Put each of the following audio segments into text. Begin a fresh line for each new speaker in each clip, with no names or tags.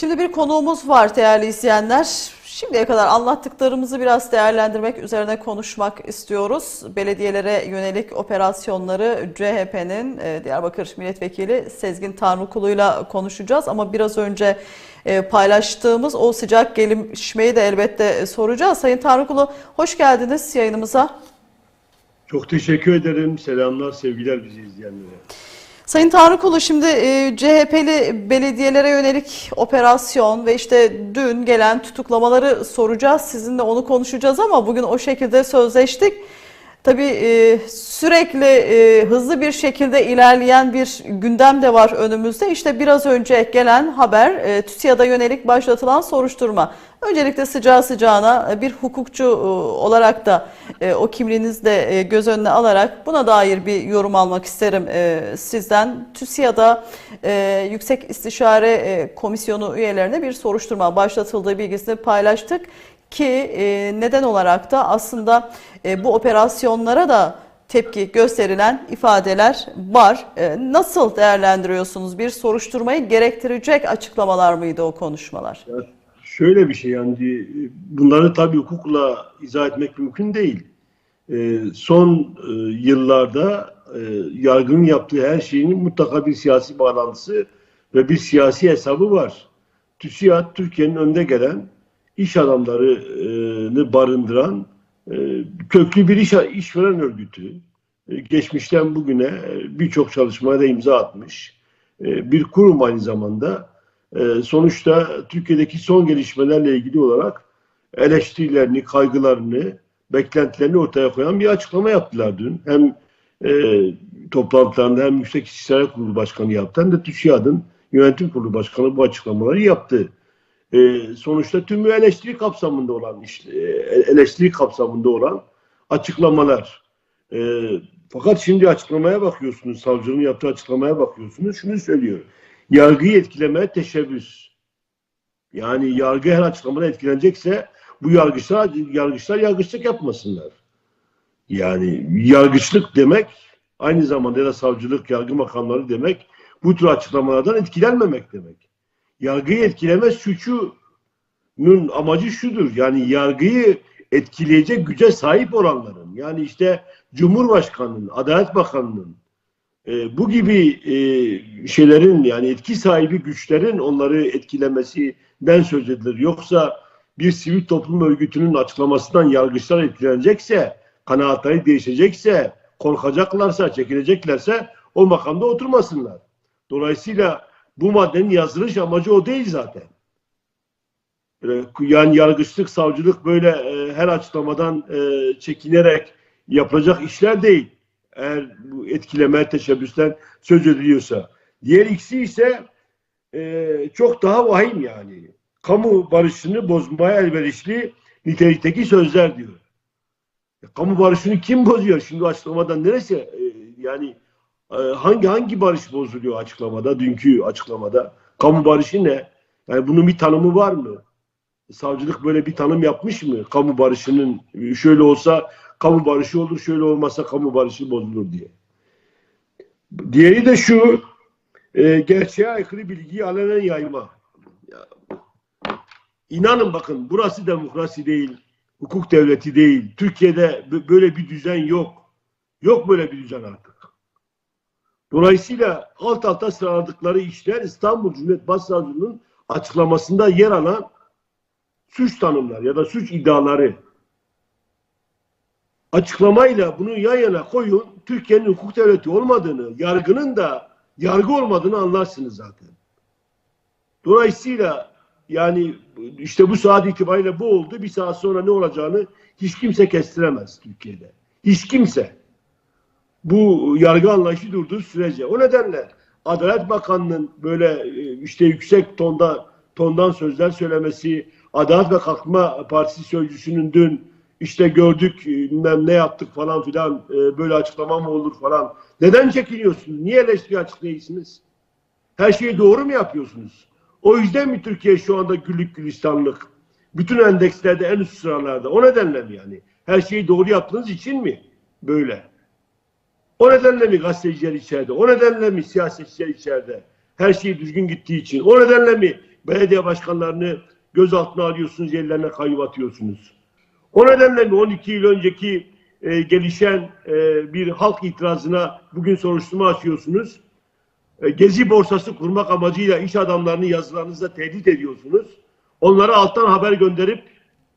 Şimdi bir konuğumuz var değerli izleyenler. Şimdiye kadar anlattıklarımızı biraz değerlendirmek üzerine konuşmak istiyoruz. Belediyelere yönelik operasyonları CHP'nin e, Diyarbakır Milletvekili Sezgin Tanrıkulu'yla konuşacağız. Ama biraz önce e, paylaştığımız o sıcak gelişmeyi de elbette soracağız. Sayın Tanrıkulu hoş geldiniz yayınımıza.
Çok teşekkür ederim. Selamlar, sevgiler bizi izleyenlere.
Sayın Tanrıkulu şimdi e, CHP'li belediyelere yönelik operasyon ve işte dün gelen tutuklamaları soracağız. Sizinle onu konuşacağız ama bugün o şekilde sözleştik. Tabii e, sürekli e, hızlı bir şekilde ilerleyen bir gündem de var önümüzde. İşte biraz önce gelen haber e, TÜSİAD'a yönelik başlatılan soruşturma. Öncelikle sıcağı sıcağına e, bir hukukçu olarak da o kimliğinizi de göz önüne alarak buna dair bir yorum almak isterim sizden. TÜSİAD'a Yüksek İstişare Komisyonu üyelerine bir soruşturma başlatıldığı bilgisini paylaştık ki e, neden olarak da aslında e, bu operasyonlara da tepki gösterilen ifadeler var. E, nasıl değerlendiriyorsunuz? Bir soruşturmayı gerektirecek açıklamalar mıydı o konuşmalar?
Ya şöyle bir şey yani bunları tabii hukukla izah etmek mümkün değil. Ee, son e, yıllarda e, yargının yaptığı her şeyin mutlaka bir siyasi bağlantısı ve bir siyasi hesabı var. TÜSİAD Türkiye'nin önde gelen iş adamlarını barındıran e, köklü bir iş işveren örgütü. E, geçmişten bugüne e, birçok çalışmaya da imza atmış. Bir kurum aynı zamanda. Sonuçta Türkiye'deki son gelişmelerle ilgili olarak eleştirilerini, kaygılarını, beklentilerini ortaya koyan bir açıklama yaptılar dün. Hem e, toplantılarında hem Yüksek İstişare Kurulu Başkanı yaptı hem de TÜSİAD'ın yönetim kurulu başkanı bu açıklamaları yaptı. E, sonuçta tüm eleştiri kapsamında olan e, eleştiri kapsamında olan açıklamalar. E, fakat şimdi açıklamaya bakıyorsunuz, savcının yaptığı açıklamaya bakıyorsunuz, şunu söylüyor. Yargıyı etkilemeye teşebbüs. Yani yargı her açıklamada etkilenecekse bu yargıçlar, yargıçlar yargıçlık yapmasınlar. Yani yargıçlık demek aynı zamanda ya da savcılık, yargı makamları demek bu tür açıklamalardan etkilenmemek demek. Yargıyı etkileme suçunun amacı şudur. Yani yargıyı etkileyecek güce sahip olanların yani işte Cumhurbaşkanı'nın, Adalet Bakanı'nın e, bu gibi e, şeylerin yani etki sahibi güçlerin onları etkilemesinden söz edilir. Yoksa bir sivil toplum örgütünün açıklamasından yargıçlar etkilenecekse, kanaatleri değişecekse, korkacaklarsa, çekileceklerse o makamda oturmasınlar. Dolayısıyla bu maddenin yazılış amacı o değil zaten. Yani yargıçlık, savcılık böyle e, her açıklamadan e, çekinerek yapılacak işler değil. Eğer bu etkileme teşebbüsten söz ediliyorsa. Diğer ikisi ise e, çok daha vahim yani. Kamu barışını bozmaya elverişli nitelikteki sözler diyor. Ya, kamu barışını kim bozuyor? Şimdi açıklamadan neresi? e, yani e, hangi hangi barış bozuluyor açıklamada? Dünkü açıklamada. Kamu barışı ne? Yani bunun bir tanımı var mı? Savcılık böyle bir tanım yapmış mı? Kamu barışının şöyle olsa kamu barışı olur, şöyle olmazsa kamu barışı bozulur diye. Diğeri de şu, e, gerçeğe aykırı bilgiyi alenen yayma. Ya, İnanın bakın burası demokrasi değil, hukuk devleti değil. Türkiye'de bö- böyle bir düzen yok. Yok böyle bir düzen artık. Dolayısıyla alt alta sıraladıkları işler İstanbul Cumhuriyet Başsavcılığı'nın açıklamasında yer alan suç tanımlar ya da suç iddiaları açıklamayla bunu yan yana koyun. Türkiye'nin hukuk devleti olmadığını, yargının da yargı olmadığını anlarsınız zaten. Dolayısıyla yani işte bu saat itibariyle bu oldu. Bir saat sonra ne olacağını hiç kimse kestiremez Türkiye'de. Hiç kimse. Bu yargı anlayışı durduğu sürece. O nedenle Adalet Bakanı'nın böyle e, işte yüksek tonda tondan sözler söylemesi, Adalet ve Kalkınma Partisi sözcüsünün dün işte gördük e, bilmem ne yaptık falan filan e, böyle açıklama mı olur falan. Neden çekiniyorsunuz? Niye eleştiri açık değilsiniz? Her şeyi doğru mu yapıyorsunuz? O yüzden mi Türkiye şu anda güllük gülistanlık? Bütün endekslerde en üst sıralarda. O nedenle mi yani? Her şeyi doğru yaptığınız için mi böyle? O nedenle mi gazeteciler içeride? O nedenle mi siyasetçiler içeride? Her şey düzgün gittiği için. O nedenle mi belediye başkanlarını gözaltına alıyorsunuz, yerlerine kayyum atıyorsunuz. O nedenle mi 12 yıl önceki e, gelişen e, bir halk itirazına bugün soruşturma açıyorsunuz? E, Gezi borsası kurmak amacıyla iş adamlarını yazılarınızda tehdit ediyorsunuz. Onlara alttan haber gönderip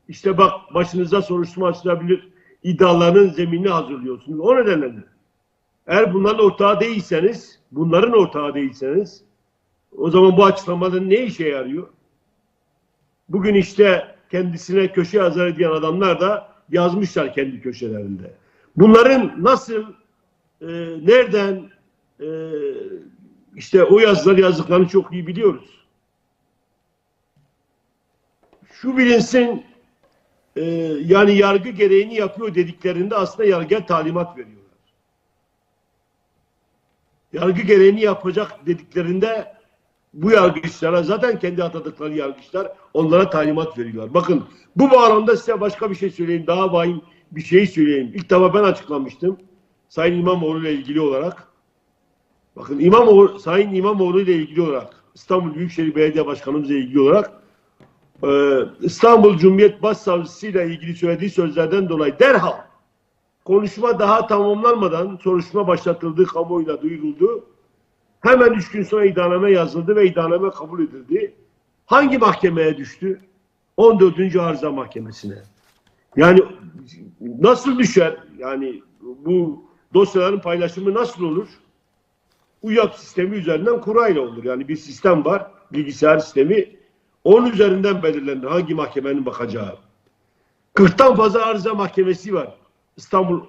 işte bak başınıza soruşturma açılabilir iddialarının zeminini hazırlıyorsunuz. O nedenle mi? Eğer bunların ortağı değilseniz, bunların ortağı değilseniz o zaman bu açıklamaların ne işe yarıyor? Bugün işte kendisine köşe yazar ediyen adamlar da yazmışlar kendi köşelerinde. Bunların nasıl, e, nereden e, işte o yazıları yazdıklarını çok iyi biliyoruz. Şu bilinsin e, yani yargı gereğini yapıyor dediklerinde aslında yargıya talimat veriyorlar. Yargı gereğini yapacak dediklerinde bu yargıçlara zaten kendi atadıkları yargıçlar onlara talimat veriyorlar. Bakın bu bağlamda size başka bir şey söyleyeyim. Daha vahim bir şey söyleyeyim. İlk defa ben açıklamıştım. Sayın İmamoğlu ile ilgili olarak. Bakın İmamoğlu, Sayın İmamoğlu ile ilgili olarak İstanbul Büyükşehir Belediye Başkanımız ile ilgili olarak e, İstanbul Cumhuriyet Başsavcısı ile ilgili söylediği sözlerden dolayı derhal konuşma daha tamamlanmadan soruşturma başlatıldığı kamuoyuna duyuruldu. Hemen üç gün sonra iddianame yazıldı ve iddianame kabul edildi. Hangi mahkemeye düştü? 14. Arıza Mahkemesi'ne. Yani nasıl düşer? Yani bu dosyaların paylaşımı nasıl olur? UYAP sistemi üzerinden kurayla olur. Yani bir sistem var, bilgisayar sistemi. Onun üzerinden belirlenir hangi mahkemenin bakacağı. 40'tan fazla arıza mahkemesi var İstanbul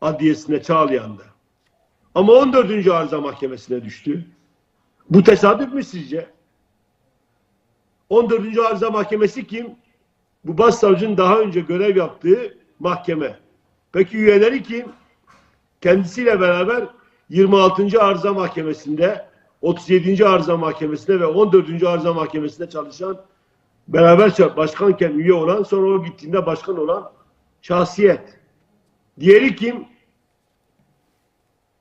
Adliyesi'nde Çağlayan'da. Ama 14. Arıza Mahkemesi'ne düştü. Bu tesadüf mü sizce? 14. Arıza Mahkemesi kim? Bu başsavcının daha önce görev yaptığı mahkeme. Peki üyeleri kim? Kendisiyle beraber 26. Arıza Mahkemesi'nde, 37. Arıza Mahkemesi'nde ve 14. Arıza Mahkemesi'nde çalışan beraber başkanken üye olan sonra o gittiğinde başkan olan şahsiyet. Diğeri kim?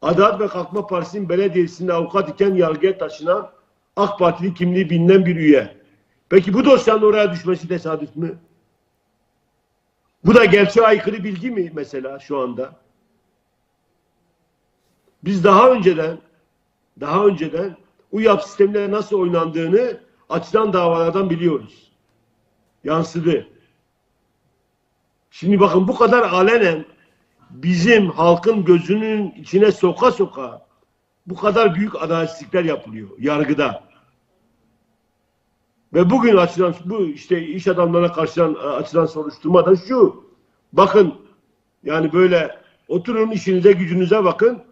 Adalet ve Kalkınma Partisi'nin belediyesinde avukat iken yargıya taşınan AK Partili kimliği bilinen bir üye. Peki bu dosyanın oraya düşmesi tesadüf mü? Bu da gerçeğe aykırı bilgi mi mesela şu anda? Biz daha önceden daha önceden UYAP sisteminde nasıl oynandığını açılan davalardan biliyoruz. Yansıdı. Şimdi bakın bu kadar alenen bizim halkın gözünün içine soka soka bu kadar büyük adaletsizlikler yapılıyor yargıda. Ve bugün açılan bu işte iş adamlarına karşı açılan soruşturma da şu. Bakın yani böyle oturun işinize gücünüze bakın.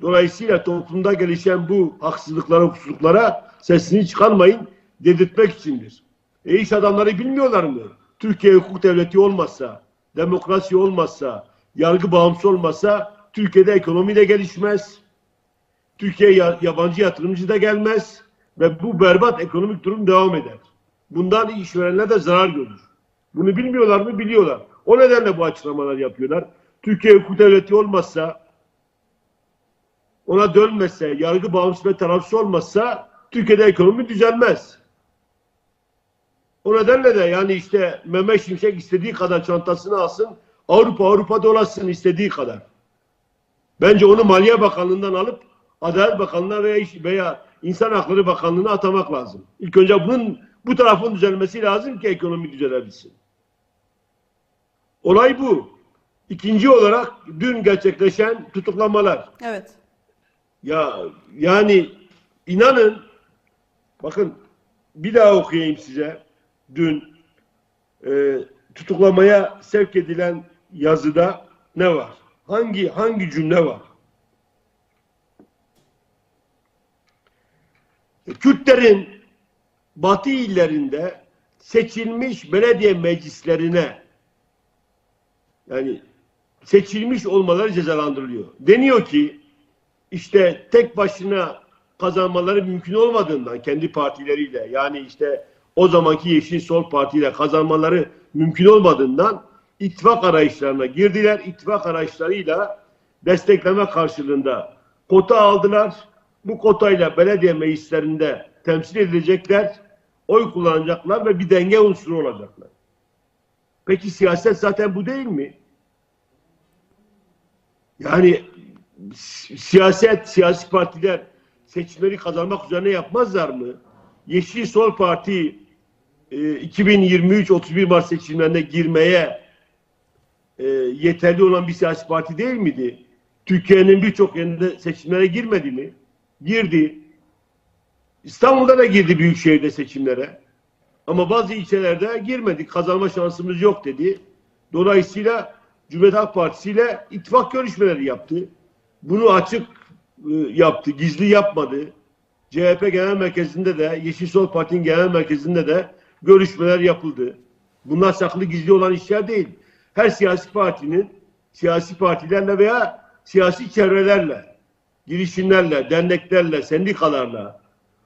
Dolayısıyla toplumda gelişen bu haksızlıklara, hukuksuzluklara sesini çıkarmayın dedirtmek içindir. E iş adamları bilmiyorlar mı? Türkiye hukuk devleti olmazsa, demokrasi olmazsa, yargı bağımsız olmazsa Türkiye'de ekonomi de gelişmez. Türkiye yabancı yatırımcı da gelmez ve bu berbat ekonomik durum devam eder. Bundan işverenler de zarar görür. Bunu bilmiyorlar mı? Biliyorlar. O nedenle bu açıklamalar yapıyorlar. Türkiye hukuk devleti olmazsa ona dönmezse, yargı bağımsız ve tarafsız olmazsa Türkiye'de ekonomi düzelmez. O nedenle de yani işte Mehmet Şimşek istediği kadar çantasını alsın, Avrupa Avrupa dolaşsın istediği kadar. Bence onu Maliye Bakanlığı'ndan alıp Adalet Bakanlığı'na veya, veya İnsan Hakları Bakanlığı'na atamak lazım. İlk önce bunun bu tarafın düzelmesi lazım ki ekonomi düzelebilsin. Olay bu. İkinci olarak dün gerçekleşen tutuklamalar.
Evet.
Ya yani inanın bakın bir daha okuyayım size. Dün e, tutuklamaya sevk edilen yazıda ne var? Hangi hangi cümle var? Kürtlerin Batı illerinde seçilmiş belediye meclislerine yani seçilmiş olmaları cezalandırılıyor. Deniyor ki işte tek başına kazanmaları mümkün olmadığından kendi partileriyle yani işte o zamanki Yeşil Sol Parti ile kazanmaları mümkün olmadığından ittifak arayışlarına girdiler. İttifak arayışlarıyla destekleme karşılığında kota aldılar. Bu kotayla belediye meclislerinde temsil edilecekler. oy kullanacaklar ve bir denge unsuru olacaklar. Peki siyaset zaten bu değil mi? Yani si- siyaset, siyasi partiler seçimleri kazanmak üzerine yapmazlar mı? Yeşil Sol Parti e, 2023-31 Mart seçimlerine girmeye e, yeterli olan bir siyasi parti değil miydi? Türkiye'nin birçok yerinde seçimlere girmedi mi? Girdi. İstanbul'da da girdi büyükşehirde seçimlere. Ama bazı ilçelerde girmedi. Kazanma şansımız yok dedi. Dolayısıyla Cumhuriyet Halk Partisi ile ittifak görüşmeleri yaptı. Bunu açık e, yaptı, gizli yapmadı. CHP Genel Merkezi'nde de, Yeşil Sol Parti'nin Genel Merkezi'nde de görüşmeler yapıldı. Bunlar saklı gizli olan işler değil. Her siyasi partinin siyasi partilerle veya siyasi çevrelerle, girişimlerle, derneklerle, sendikalarla,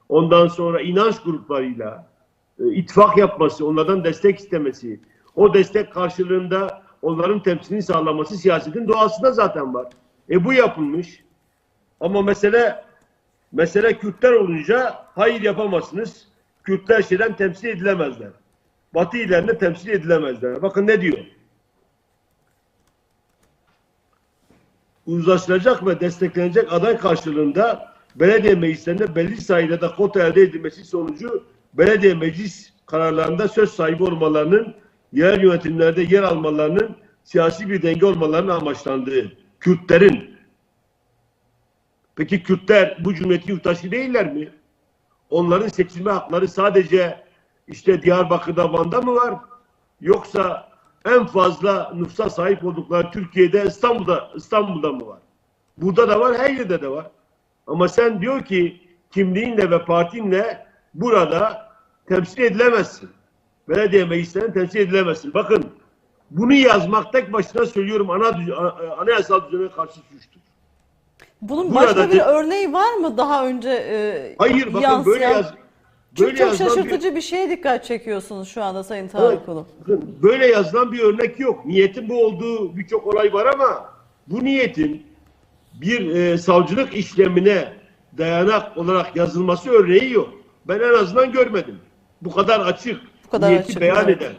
ondan sonra inanç gruplarıyla e, ittifak yapması, onlardan destek istemesi, o destek karşılığında onların temsilini sağlaması siyasetin doğasında zaten var. E bu yapılmış. Ama mesele mesele Kürtler olunca hayır yapamazsınız. Kürtler şeyden temsil edilemezler. Batı illerinde temsil edilemezler. Bakın ne diyor? Uzlaşılacak ve desteklenecek aday karşılığında belediye meclislerinde belli sayıda kota elde edilmesi sonucu belediye meclis kararlarında söz sahibi olmalarının, yerel yönetimlerde yer almalarının siyasi bir denge olmalarının amaçlandığı. Kürtlerin. Peki Kürtler bu cumhuriyetin yurttaşı değiller mi? Onların seçilme hakları sadece işte Diyarbakır'da, Van'da mı var? Yoksa en fazla nüfusa sahip oldukları Türkiye'de İstanbul'da İstanbul'da mı var? Burada da var, her yerde de var. Ama sen diyor ki kimliğinle ve partinle burada temsil edilemezsin. Belediye meclislerinde temsil edilemezsin. Bakın bunu yazmak tek başına söylüyorum ana düz- a- anayasal düzene karşı suçtur.
Bunun
Burada
başka bir örneği var mı daha önce e,
Hayır bakın
yansıyan?
böyle yaz
Çünkü çok
yazılan bir-
şaşırtıcı bir şeye dikkat çekiyorsunuz şu anda Sayın Tarık.
Bakın, Böyle yazılan bir örnek yok. Niyetin bu olduğu birçok olay var ama bu niyetin bir e, savcılık işlemine dayanak olarak yazılması örneği yok. Ben en azından görmedim. Bu kadar açık,
Bu kadar
niyeti
açık,
beyan
evet.
eden,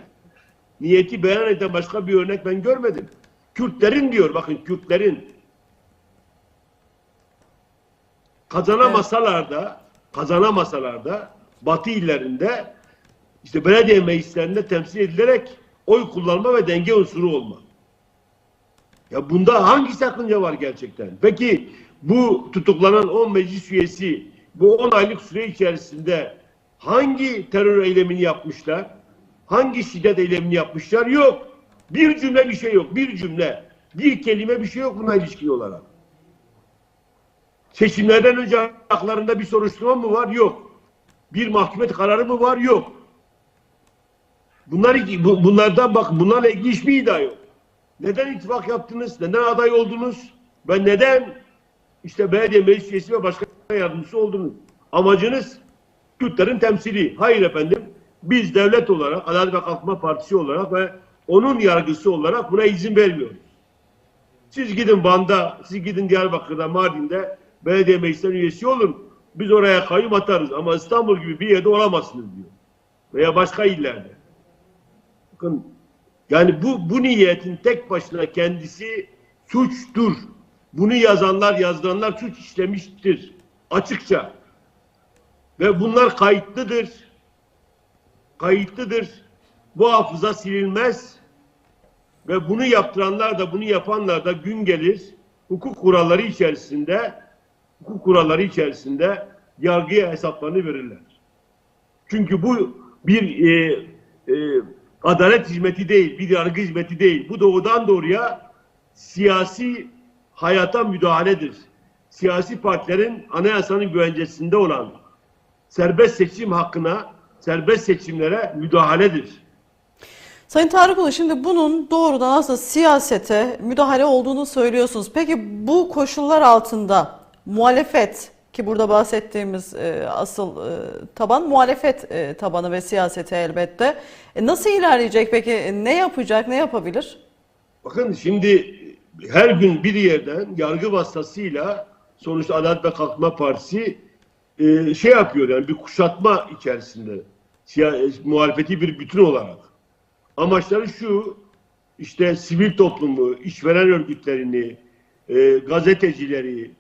niyeti beyan eden başka bir örnek ben görmedim. Kürtlerin diyor, bakın Kürtlerin kazanamasalar da kazanamasalar da Batı illerinde işte belediye meclislerinde temsil edilerek oy kullanma ve denge unsuru olma. Ya bunda hangi sakınca var gerçekten? Peki bu tutuklanan 10 meclis üyesi bu 10 aylık süre içerisinde hangi terör eylemini yapmışlar? Hangi şiddet eylemini yapmışlar? Yok. Bir cümle bir şey yok. Bir cümle. Bir kelime bir şey yok buna ilişkin olarak. Seçimlerden önce haklarında bir soruşturma mı var? Yok. Bir mahkumet kararı mı var? Yok. Bunlar bu- bunlardan bak bunlarla ilgili hiçbir iddia yok. Neden ittifak yaptınız? Neden aday oldunuz? Ve neden işte belediye meclis üyesi ve başkan yardımcısı oldunuz? Amacınız Kürtlerin temsili. Hayır efendim. Biz devlet olarak, Adalet ve Kalkınma Partisi olarak ve onun yargısı olarak buna izin vermiyoruz. Siz gidin Van'da, siz gidin Diyarbakır'da, Mardin'de belediye meclislerinin üyesi olun. Biz oraya kayyum atarız ama İstanbul gibi bir yerde olamazsınız diyor. Veya başka illerde. Bakın yani bu, bu niyetin tek başına kendisi suçtur. Bunu yazanlar, yazdıranlar suç işlemiştir. Açıkça. Ve bunlar kayıtlıdır. Kayıtlıdır. Bu hafıza silinmez. Ve bunu yaptıranlar da bunu yapanlar da gün gelir hukuk kuralları içerisinde hukuk kuralları içerisinde yargıya hesaplarını verirler. Çünkü bu bir e, e, adalet hizmeti değil, bir yargı hizmeti değil. Bu doğudan doğruya siyasi hayata müdahaledir. Siyasi partilerin anayasanın güvencesinde olan serbest seçim hakkına, serbest seçimlere müdahaledir.
Sayın Tarık Ulu şimdi bunun doğrudan aslında siyasete müdahale olduğunu söylüyorsunuz. Peki bu koşullar altında muhalefet ki burada bahsettiğimiz e, asıl e, taban muhalefet e, tabanı ve siyaseti elbette. E, nasıl ilerleyecek peki? E, Ne yapacak, ne yapabilir?
Bakın şimdi her gün bir yerden yargı vasıtasıyla sonuçta Adalet ve Kalkınma Partisi e, şey yapıyor yani bir kuşatma içerisinde. siya- muhalefeti bir bütün olarak. Amaçları şu, işte sivil toplumu, işveren örgütlerini, e, gazetecileri,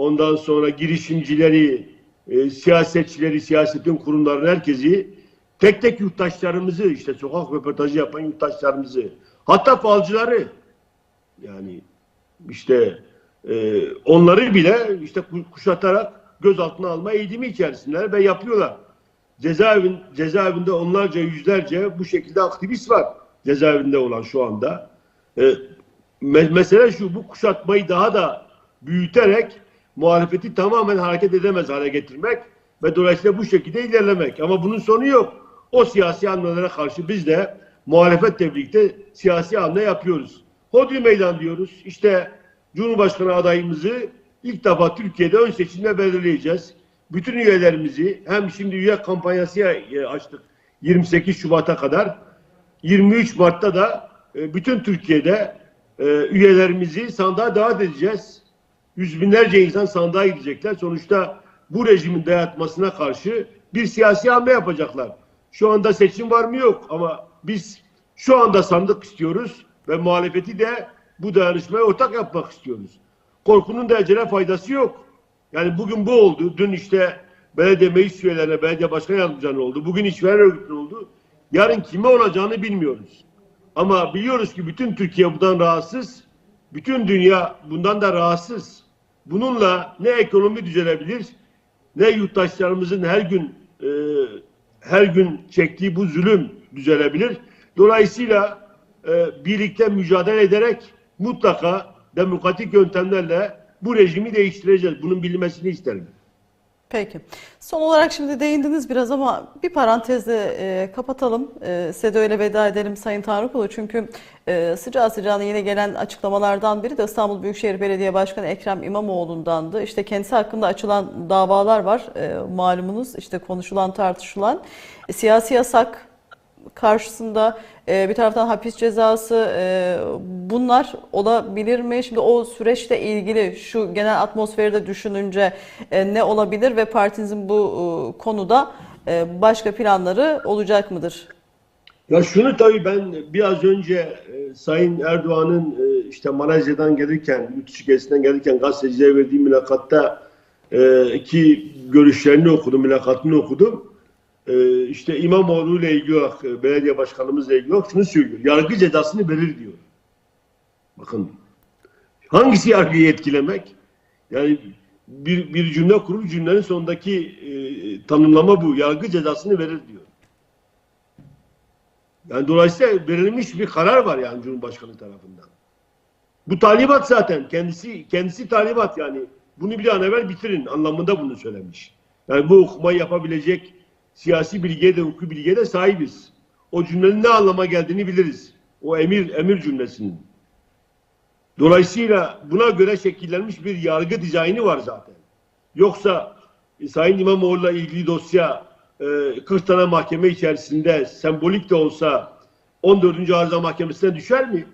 ondan sonra girişimcileri, e, siyasetçileri, siyasetin kurumlarını herkesi tek tek yurttaşlarımızı işte sokak röportajı yapan yurttaşlarımızı hatta falcıları yani işte e, onları bile işte ku- kuşatarak gözaltına alma eğilimi içerisindeler ve yapıyorlar. Cezaevin, cezaevinde onlarca yüzlerce bu şekilde aktivist var cezaevinde olan şu anda. E, me- mesele şu bu kuşatmayı daha da büyüterek muhalefeti tamamen hareket edemez hale getirmek ve dolayısıyla bu şekilde ilerlemek. Ama bunun sonu yok. O siyasi hamlelere karşı biz de muhalefetle birlikte siyasi hamle yapıyoruz. Hodri meydan diyoruz. İşte Cumhurbaşkanı adayımızı ilk defa Türkiye'de ön seçimde belirleyeceğiz. Bütün üyelerimizi hem şimdi üye kampanyası e, açtık 28 Şubat'a kadar 23 Mart'ta da e, bütün Türkiye'de e, üyelerimizi sandığa davet edeceğiz. Yüz binlerce insan sandığa gidecekler. Sonuçta bu rejimin dayatmasına karşı bir siyasi hamle yapacaklar. Şu anda seçim var mı yok ama biz şu anda sandık istiyoruz ve muhalefeti de bu dayanışmaya ortak yapmak istiyoruz. Korkunun da ecele faydası yok. Yani bugün bu oldu. Dün işte belediye meclis üyelerine, belediye başkan yardımcıları oldu. Bugün işveren örgütü oldu. Yarın kime olacağını bilmiyoruz. Ama biliyoruz ki bütün Türkiye bundan rahatsız. Bütün dünya bundan da rahatsız. Bununla ne ekonomi düzelebilir, ne yurttaşlarımızın her gün e, her gün çektiği bu zulüm düzelebilir. Dolayısıyla e, birlikte mücadele ederek mutlaka demokratik yöntemlerle bu rejimi değiştireceğiz. Bunun bilinmesini isterim.
Peki. Son olarak şimdi değindiniz biraz ama bir parantezle e, kapatalım. E, size de öyle veda edelim Sayın Tanrıkulu. Çünkü e, sıcağı sıcağına yine gelen açıklamalardan biri de İstanbul Büyükşehir Belediye Başkanı Ekrem İmamoğlu'ndandı. İşte kendisi hakkında açılan davalar var e, malumunuz. işte konuşulan tartışılan. E, siyasi yasak karşısında e, bir taraftan hapis cezası e, bunlar olabilir mi? Şimdi o süreçle ilgili şu genel atmosferi de düşününce e, ne olabilir ve partinizin bu e, konuda e, başka planları olacak mıdır?
Ya şunu tabii ben biraz önce e, Sayın Erdoğan'ın e, işte Malezya'dan gelirken, yurt dışı gelirken gazetecilere verdiği mülakatta e, ki görüşlerini okudum, mülakatını okudum. E, işte İmamoğlu ile ilgili olarak, e, belediye başkanımızla ilgili olarak şunu söylüyor. Yargı cezasını verir diyor. Bakın hangisi yargıyı etkilemek? Yani bir, bir cümle kurup cümlenin sonundaki e, tanımlama bu. Yargı cezasını verir diyor. Yani dolayısıyla verilmiş bir karar var yani Cumhurbaşkanı tarafından. Bu talimat zaten kendisi kendisi talimat yani bunu bir an evvel bitirin anlamında bunu söylemiş. Yani bu okumayı yapabilecek siyasi bilgiye de hukuki bilgiye de sahibiz. O cümlenin ne anlama geldiğini biliriz. O emir emir cümlesinin. Dolayısıyla buna göre şekillenmiş bir yargı dizaynı var zaten. Yoksa e, Sayın İmamoğlu'la ilgili dosya e, 40 tane mahkeme içerisinde sembolik de olsa 14. Arıza Mahkemesi'ne düşer mi?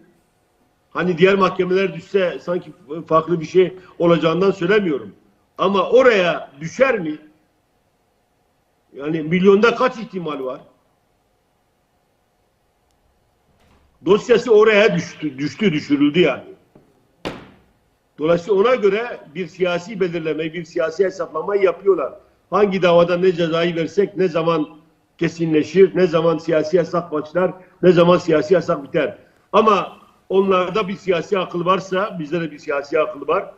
Hani diğer mahkemeler düşse sanki farklı bir şey olacağından söylemiyorum. Ama oraya düşer mi? Yani milyonda kaç ihtimal var? Dosyası oraya düştü, düştü, düşürüldü yani. Dolayısıyla ona göre bir siyasi belirleme, bir siyasi hesaplamayı yapıyorlar. Hangi davada ne cezayı versek ne zaman kesinleşir, ne zaman siyasi yasak başlar, ne zaman siyasi yasak biter. Ama onlarda bir siyasi akıl varsa bizde de bir siyasi akıl var.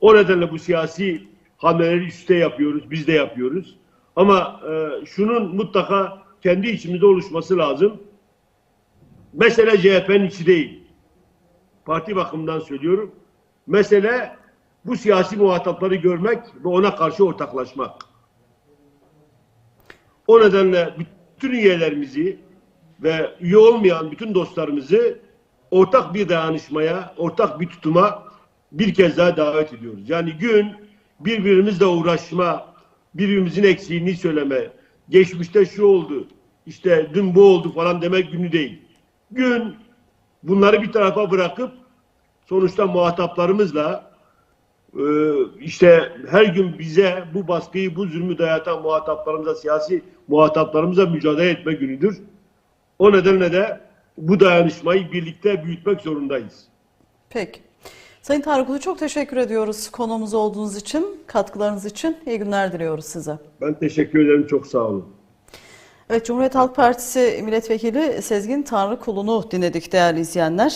O nedenle bu siyasi hamleleri üstte yapıyoruz, biz de yapıyoruz. Ama e, şunun mutlaka kendi içimizde oluşması lazım. Mesele CHP'nin içi değil. Parti bakımından söylüyorum. Mesele bu siyasi muhatapları görmek ve ona karşı ortaklaşmak. O nedenle bütün üyelerimizi ve üye olmayan bütün dostlarımızı ortak bir dayanışmaya, ortak bir tutuma bir kez daha davet ediyoruz. Yani gün birbirimizle uğraşma, birbirimizin eksiğini söyleme, geçmişte şu oldu, işte dün bu oldu falan demek günü değil. Gün bunları bir tarafa bırakıp sonuçta muhataplarımızla Ee, işte her gün bize bu baskıyı, bu zulmü dayatan muhataplarımıza, siyasi muhataplarımıza mücadele etme günüdür. O nedenle de bu dayanışmayı birlikte büyütmek zorundayız.
Peki. Sayın Tarık Ulu çok teşekkür ediyoruz konuğumuz olduğunuz için, katkılarınız için. İyi günler diliyoruz size.
Ben teşekkür ederim. Çok sağ olun.
Evet, Cumhuriyet Halk Partisi Milletvekili Sezgin Tanrıkulu'nu dinledik değerli izleyenler.